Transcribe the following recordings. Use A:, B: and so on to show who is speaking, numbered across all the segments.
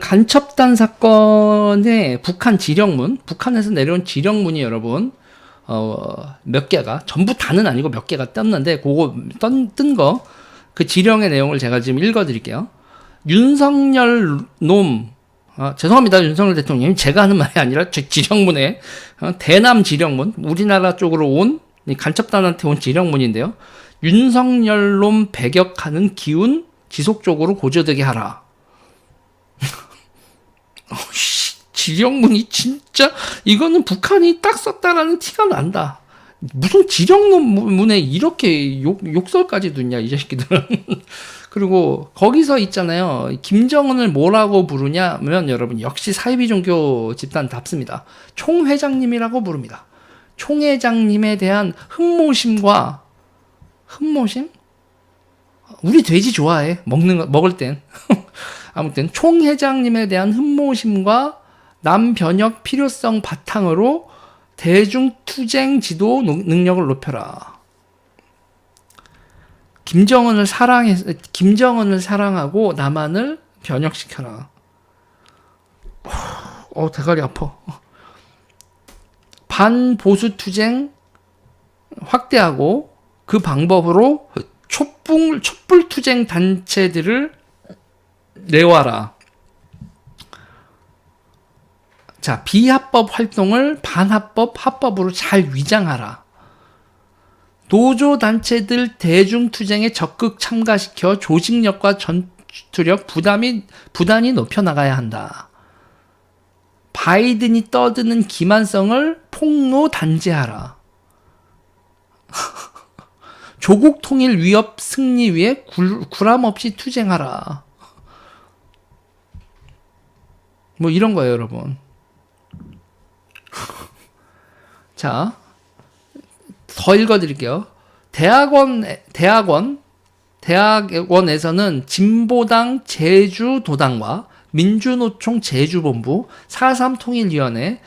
A: 간첩단 사건의 북한 지령문, 북한에서 내려온 지령문이 여러분 어, 몇 개가 전부 다는 아니고 몇 개가 떴는데 그거 뜬거 그 지령의 내용을 제가 지금 읽어드릴게요. 윤석열 놈 아, 죄송합니다 윤석열 대통령 제가 하는 말이 아니라 제 지령문에 어, 대남 지령문 우리나라 쪽으로 온 간첩단한테 온 지령문인데요. 윤석열 놈 배격하는 기운 지속적으로 고조되게 하라. 어, 지령문이 진짜 이거는 북한이 딱 썼다라는 티가 난다. 무슨 지령문에 이렇게 욕, 욕설까지 두냐 이 자식들은. 그리고 거기서 있잖아요. 김정은을 뭐라고 부르냐면 여러분 역시 사이비 종교 집단답습니다. 총회장님이라고 부릅니다. 총회장님에 대한 흠모심과 흠모심? 우리 돼지 좋아해. 먹는 거, 먹을 땐. 아무튼 총 회장님에 대한 흠모심과 남변혁 필요성 바탕으로 대중투쟁 지도 능력을 높여라. 김정은을 사랑해 김정은을 사랑하고 남한을 변혁시켜라. 어 대가리 아파. 반보수 투쟁 확대하고 그 방법으로 촛불 촛불 투쟁 단체들을 내와라. 자, 비합법 활동을 반합법, 합법으로 잘 위장하라. 노조 단체들 대중투쟁에 적극 참가시켜 조직력과 전투력 부담이, 부단히 높여나가야 한다. 바이든이 떠드는 기만성을 폭로 단죄하라. 조국 통일 위협 승리 위해 굴, 구람 없이 투쟁하라. 뭐 이런 거예요, 여러분. 자, 더 읽어드릴게요. 대학원, 대학원, 대학원에서는 진보당 제주도당과 민주노총 제주본부, 4.3 통일위원회,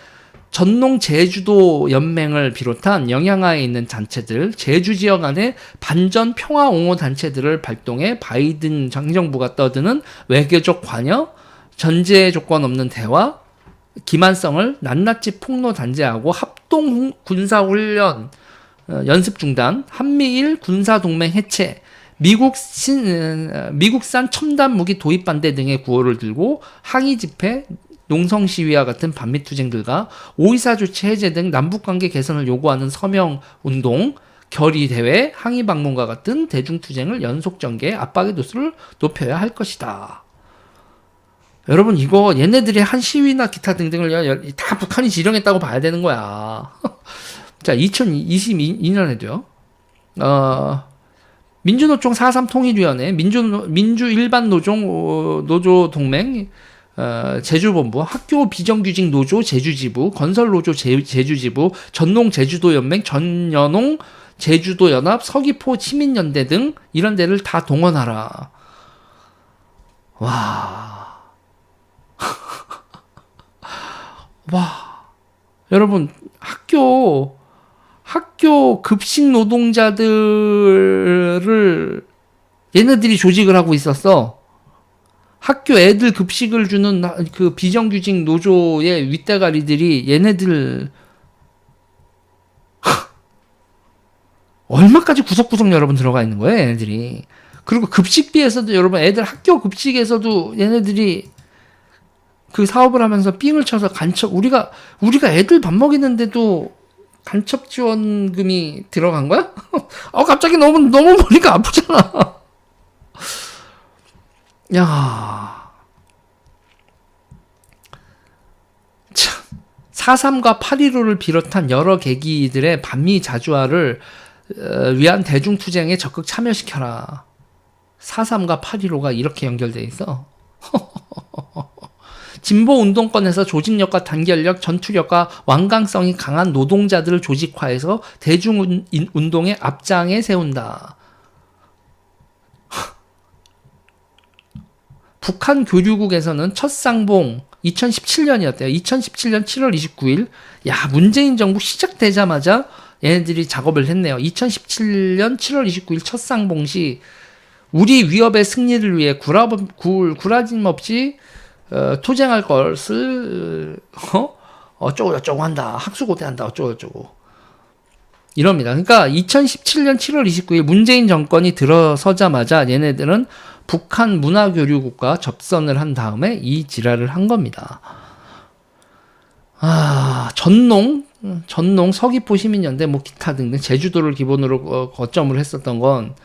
A: 전농 제주도 연맹을 비롯한 영향하에 있는 단체들, 제주 지역 안에 반전 평화 옹호 단체들을 발동해 바이든 장정부가 떠드는 외교적 관여, 전제 조건 없는 대화, 기만성을 낱낱이 폭로 단죄하고 합동 군사 훈련 어, 연습 중단, 한미일 군사 동맹 해체, 미국 신, 어, 미국산 첨단 무기 도입 반대 등의 구호를 들고 항의 집회, 농성 시위와 같은 반미 투쟁들과 오이사 조치 해제 등 남북 관계 개선을 요구하는 서명 운동, 결의 대회, 항의 방문과 같은 대중 투쟁을 연속 전개, 압박의 도수를 높여야 할 것이다. 여러분 이거 얘네들이 한 시위나 기타 등등을 다 북한이 지령했다고 봐야 되는 거야. 자, 2022년에도요. 어, 민주노총 4.3 통일위원회, 민주, 민주 일반 노종, 어, 노조 동맹, 어, 제주본부, 학교 비정규직 노조 제주지부, 건설 노조 제, 제주지부, 전농 제주도연맹, 전연홍 제주도연합, 서귀포 시민연대 등 이런 데를 다 동원하라. 와. 와, 여러분, 학교, 학교 급식 노동자들을 얘네들이 조직을 하고 있었어. 학교 애들 급식을 주는 그 비정규직 노조의 윗대가리들이 얘네들 얼마까지 구석구석 여러분 들어가 있는 거예요, 얘네들이. 그리고 급식비에서도 여러분 애들 학교 급식에서도 얘네들이 그 사업을 하면서 삥을 쳐서 간첩 우리가 우리가 애들 밥 먹이는데도 간첩 지원금이 들어간 거야? 어 갑자기 너무 너무 머리가 아프잖아. 야. 참. 4.3과 8.15를 비롯한 여러 계기들의 반미 자주화를 어, 위한 대중투쟁에 적극 참여시켜라. 4.3과 8.15가 이렇게 연결돼 있어. 진보 운동권에서 조직력과 단결력, 전투력과 완강성이 강한 노동자들을 조직화해서 대중 운동의 앞장에 세운다. 북한 교류국에서는 첫 쌍봉 2017년이었대요. 2017년 7월 29일. 야, 문재인 정부 시작되자마자 얘네들이 작업을 했네요. 2017년 7월 29일 첫 쌍봉 시 우리 위협의 승리를 위해 구라, 구, 구라짐 없이 어, 투쟁할 것을 어? 어쩌고 저쩌고 한다. 학수고대 한다. 어쩌고 저쩌고. 이럽니다. 그러니까 2017년 7월 29일 문재인 정권이 들어서자마자 얘네들은 북한 문화교류국과 접선을 한 다음에 이 지랄을 한 겁니다. 아, 전농, 전농 서귀포 시민연대 뭐 기타 등등 제주도를 기본으로 어, 거점을 했었던 건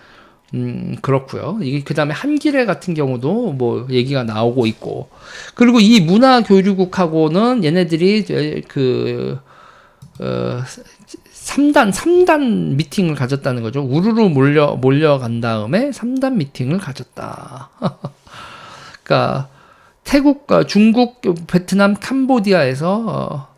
A: 음, 그렇고요. 이게 그다음에 한길에 같은 경우도 뭐 얘기가 나오고 있고. 그리고 이 문화 교류국하고는 얘네들이 이제 그 어, 3단 3단 미팅을 가졌다는 거죠. 우르르 몰려 몰려간 다음에 3단 미팅을 가졌다. 그러니까 태국과 중국, 베트남, 캄보디아에서 어,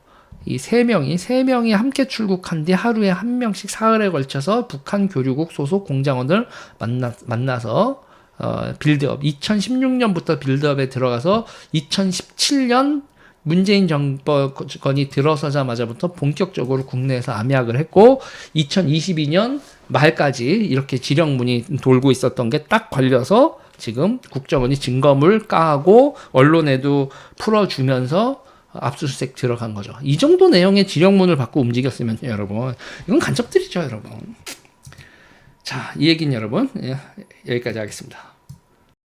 A: 이 세 명이 세 명이 함께 출국한 뒤 하루에 한 명씩 사흘에 걸쳐서 북한 교류국 소속 공장원을 만나 만나서 어, 빌드업 2016년부터 빌드업에 들어가서 2017년 문재인 정권이 들어서자마자부터 본격적으로 국내에서 암약을 했고 2022년 말까지 이렇게 지령문이 돌고 있었던 게 딱 걸려서 지금 국정원이 증거물 까고 언론에도 풀어주면서 압수수색 들어간 거죠. 이 정도 내용의 지령문을 받고 움직였으면 여러분 이건 간첩들이죠, 여러분. 자, 이 얘기는 여러분 예, 여기까지 하겠습니다.